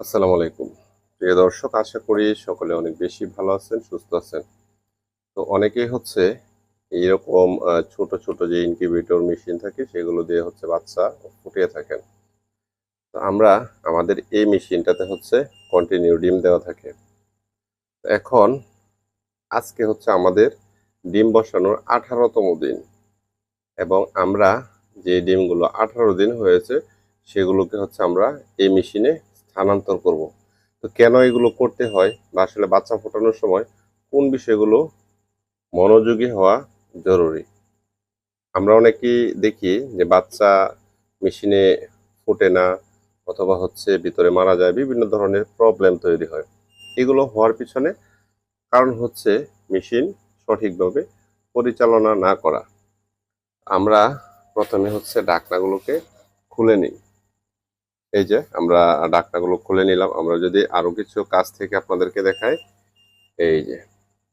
আসসালামু আলাইকুম। প্রিয় দর্শক, আশা করি সকলে অনেক বেশি ভালো আছেন, সুস্থ আছেন। তো অনেকেই হচ্ছে এইরকম ছোট ছোট যে ইনকিউবেটর মেশিন থাকে, সেগুলো দিয়ে হচ্ছে বাচ্চা ফুটিয়ে থাকেন। তো আমরা, আমাদের এই মেশিনটাতে হচ্ছে কন্টিনিউ ডিম দেওয়া থাকে। এখন, আজকে হচ্ছে আমাদের ডিম বসানোর আঠারোতম দিন। এবং আমরা যে ডিমগুলো আঠারো দিন হয়েছে, সেগুলোকে হচ্ছে আমরা এই মেশিনে স্থানান্তর করব। তো কেন এগুলো করতে হয় বা আসলে বাচ্চা ফোটানোর সময় কোন বিষয়গুলো মনোযোগী হওয়া জরুরি? আমরা অনেকেই দেখি যে বাচ্চা মেশিনে ফোটে না অথবা হচ্ছে ভিতরে মারা যায়, বিভিন্ন ধরনের প্রবলেম তৈরি হয়। এগুলো হওয়ার পিছনে কারণ হচ্ছে মেশিন সঠিকভাবে পরিচালনা না করা। আমরা প্রথমে হচ্ছে ডাকনাগুলোকে খুলে নিই। এই যে, আমরা ডাকনাগুলো খুলে নিলাম। আমরা যদি আরও কিছু কাজ থেকে আপনাদেরকে দেখাই, এই যে,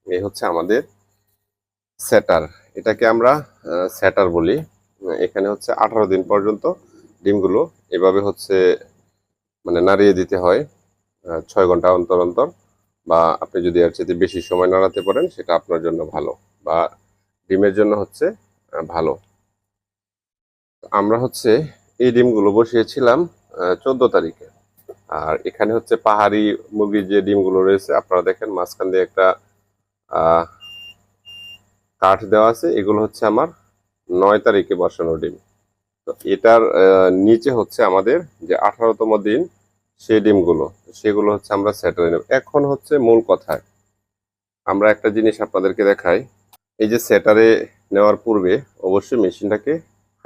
এই হচ্ছে আমাদের সেটার। এটাকে আমরা সেটার বলি। এখানে হচ্ছে আঠারো দিন পর্যন্ত ডিমগুলো এভাবে হচ্ছে মানে নাড়িয়ে দিতে হয় ছয় ঘণ্টা অন্তর অন্তর। বা আপনি যদি এর চেয়ে বেশি সময় নাড়াতে পারেন, সেটা আপনার জন্য ভালো। বা ডিমের জন্য হচ্ছে ভালো। আমরা হচ্ছে এই ডিমগুলো বসিয়েছিলাম চোদ্দ তারিখে। আর এখানে হচ্ছে পাহাড়ি মুরগির যে ডিমগুলো রয়েছে, আপনারা দেখেন মাঝখান দিয়ে একটা কাঠ দেওয়া আছে। এগুলো হচ্ছে আমার নয় তারিখে বসানো ডিম। তো এটার নিচে হচ্ছে আমাদের যে আঠারোতম দিন সেই ডিমগুলো, সেগুলো হচ্ছে আমরা সেটারে নেব। এখন হচ্ছে মূল কথায় আমরা একটা জিনিস আপনাদেরকে দেখাই। এই যে সেটারে নেওয়ার পূর্বে অবশ্যই মেশিনটাকে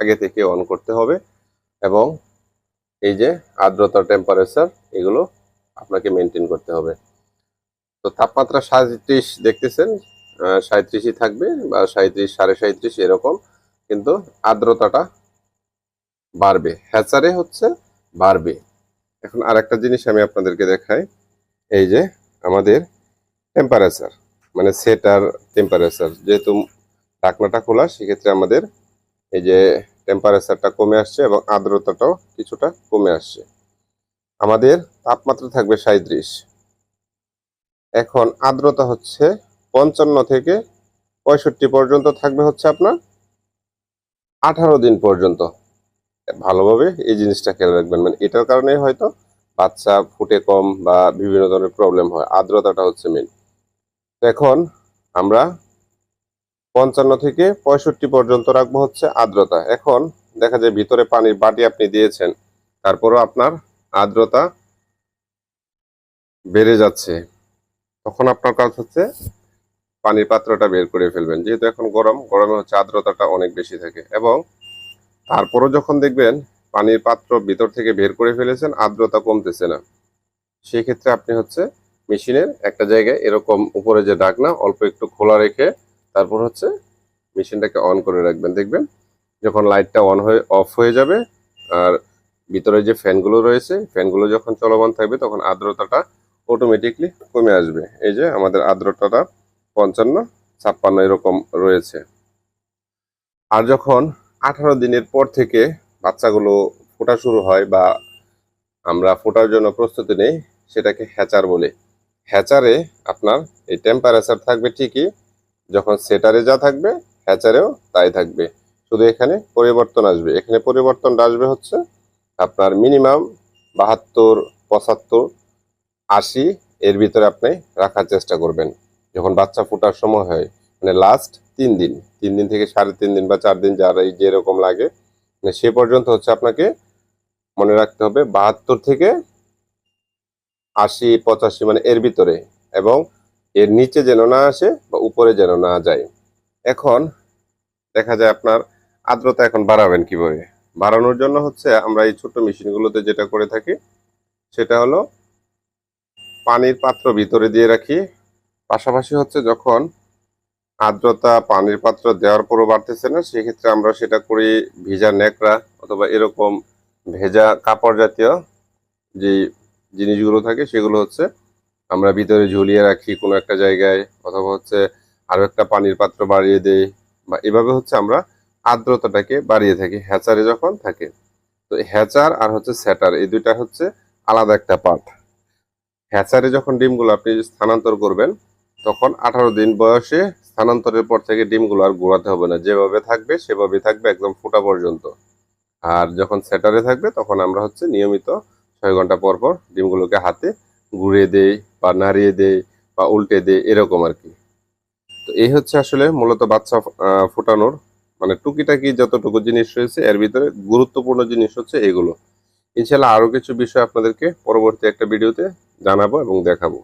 আগে থেকে অন করতে হবে এবং এই যে আর্দ্রতা টেম্পারেচার এগুলো আপনাকে মেনটেন করতে হবে। তো তাপমাত্রা সাঁত্রিশ দেখতেছেন সাঁত্রিশই থাকবে বা সাঁত্রিশ সাড়ে সাঁত্রিশ এরকম, কিন্তু আর্দ্রতাটা বাড়বে, হ্যাচারে হচ্ছে বাড়বে। এখন আরেকটা জিনিস আমি আপনাদেরকে দেখাই, এই যে আমাদের টেম্পারেচার মানে সেটার টেম্পারেচার যেহেতু ঢাকনাটা খোলা, সেক্ষেত্রে আমাদের এই যে টেম্পারেচারটা কমে আসছে এবং আর্দ্রতাটাও কিছুটা কমে আসছে। আমাদের তাপমাত্রা থাকবে সাঁত্রিশ এখন আর্দ্রতা হচ্ছে পঞ্চান্ন থেকে পঁয়ষট্টি পর্যন্ত থাকবে হচ্ছে আপনার আঠারো দিন পর্যন্ত। ভালোভাবে এই জিনিসটা খেয়াল রাখবেন। মানে এটার কারণে হয়তো বাচ্চা ফুটে কম বা বিভিন্ন ধরনের প্রবলেম হয়। আর্দ্রতাটা হচ্ছে মেন এখন আমরা পঞ্চান্ন থেকে পঁয়ষট্টি পর্যন্ত রাখব হচ্ছে আর্দ্রতা। এখন দেখা যায় ভিতরে পানির বাটি আপনি দিয়েছেন, তারপরও আপনার আর্দ্রতা বেড়ে যাচ্ছে। তখন আপনার কাজ হচ্ছে পানির পাত্রটা বের করে ফেলবেন। যেহেতু এখন গরম, গরমে হচ্ছে আর্দ্রতাটা অনেক বেশি থাকে। এবং তারপরও যখন দেখবেন পানির পাত্র ভিতর থেকে বের করে ফেলেছেন, আর্দ্রতা কমতেছে না। সেক্ষেত্রে আপনি হচ্ছে মেশিনের একটা জায়গায় এরকম উপরে যে ডাকনা, অল্প একটু খোলা রেখে তারপর হচ্ছে মেশিনটাকে অন করে রাখবেন। দেখবেন যখন লাইটটা অন হয়ে অফ হয়ে যাবে, আর ভিতরে যে ফ্যানগুলো রয়েছে ফ্যানগুলো যখন চলমান থাকবে, তখন আর্দ্রতাটা অটোমেটিকলি কমে আসবে। এই যে আমাদের আর্দ্রতাটা পঞ্চান্ন, ছাপ্পান্ন এরকম রয়েছে। আর যখন আঠারো দিনের পর থেকে বাচ্চাগুলো ফোটা শুরু হয় বা আমরা ফোটার জন্য প্রস্তুতি নেই, সেটাকে হ্যাচার বলে। হ্যাচারে আপনার এই টেম্পারেচার থাকবে ঠিকই যখন সেটারে যা থাকবে, হ্যাচারেও তাই থাকবে। শুধু এখানে পরিবর্তন আসবে। এখানে পরিবর্তনটা আসবে হচ্ছে আপনার মিনিমাম বাহাত্তর, পঁচাত্তর, আশি এর ভিতরে আপনি রাখার চেষ্টা করবেন। যখন বাচ্চা ফোটার সময় হয় মানে লাস্ট তিন দিন তিন দিন থেকে সাড়ে তিন দিন বা চার দিন যার এই যেরকম লাগে মানে সে পর্যন্ত হচ্ছে আপনাকে মনে রাখতে হবে বাহাত্তর থেকে আশি, পঁচাশি মানে এর ভিতরে। এবং এর নিচে যেন না আসে বা উপরে যেন না যায়। এখন দেখা যায় আপনার আর্দ্রতা এখন বাড়াবেন কীভাবে? বাড়ানোর জন্য হচ্ছে আমরা এই ছোট মেশিনগুলোতে যেটা করে থাকি, সেটা হলো পানির পাত্র ভিতরে দিয়ে রাখি। পাশাপাশি হচ্ছে যখন আর্দ্রতা পানির পাত্র দেওয়ার পরও বাড়তেছে না, সেক্ষেত্রে আমরা সেটা করি ভিজা ন্যাকড়া অথবা এরকম ভেজা কাপড় জাতীয় যে জিনিসগুলো থাকে, সেগুলো হচ্ছে আমরা ভিতরে ঝুলিয়ে রাখি কোনো একটা জায়গায়, অথবা হচ্ছে আরও একটা পানির পাত্র বাড়িয়ে দেই, বা এভাবে হচ্ছে আমরা আর্দ্রতাটাকে বাড়িয়ে থাকি, হ্যাচারে যখন থাকে। তো হ্যাচার আর হচ্ছে স্যাটার, এই দুইটা হচ্ছে আলাদা একটা পার্ট। হ্যাচারে যখন ডিমগুলো আপনি স্থানান্তর করবেন, তখন আঠারো দিন বয়সে স্থানান্তরের পর থেকে ডিমগুলো আর গোড়াতে হবে না। যেভাবে থাকবে সেভাবে থাকবে একদম ফোটা পর্যন্ত। আর যখন স্যাটারে থাকবে, তখন আমরা হচ্ছে নিয়মিত ছয় ঘণ্টা পর পর ডিমগুলোকে হাতে ঘুরিয়ে দেই। বা নাড়িয়ে দেয় বা উল্টে দেয় এরকম আর কি। তো এই হচ্ছে আসলে মূলত বাচ্চা ফোটানোর। মানে টুকিটাকি যতটুকু জিনিস রয়েছে, এর ভিতরে গুরুত্বপূর্ণ জিনিস হচ্ছে এগুলো। ইনশাল্লাহ আরও কিছু বিষয় আপনাদেরকে পরবর্তী একটা ভিডিওতে জানাব এবং দেখাবো।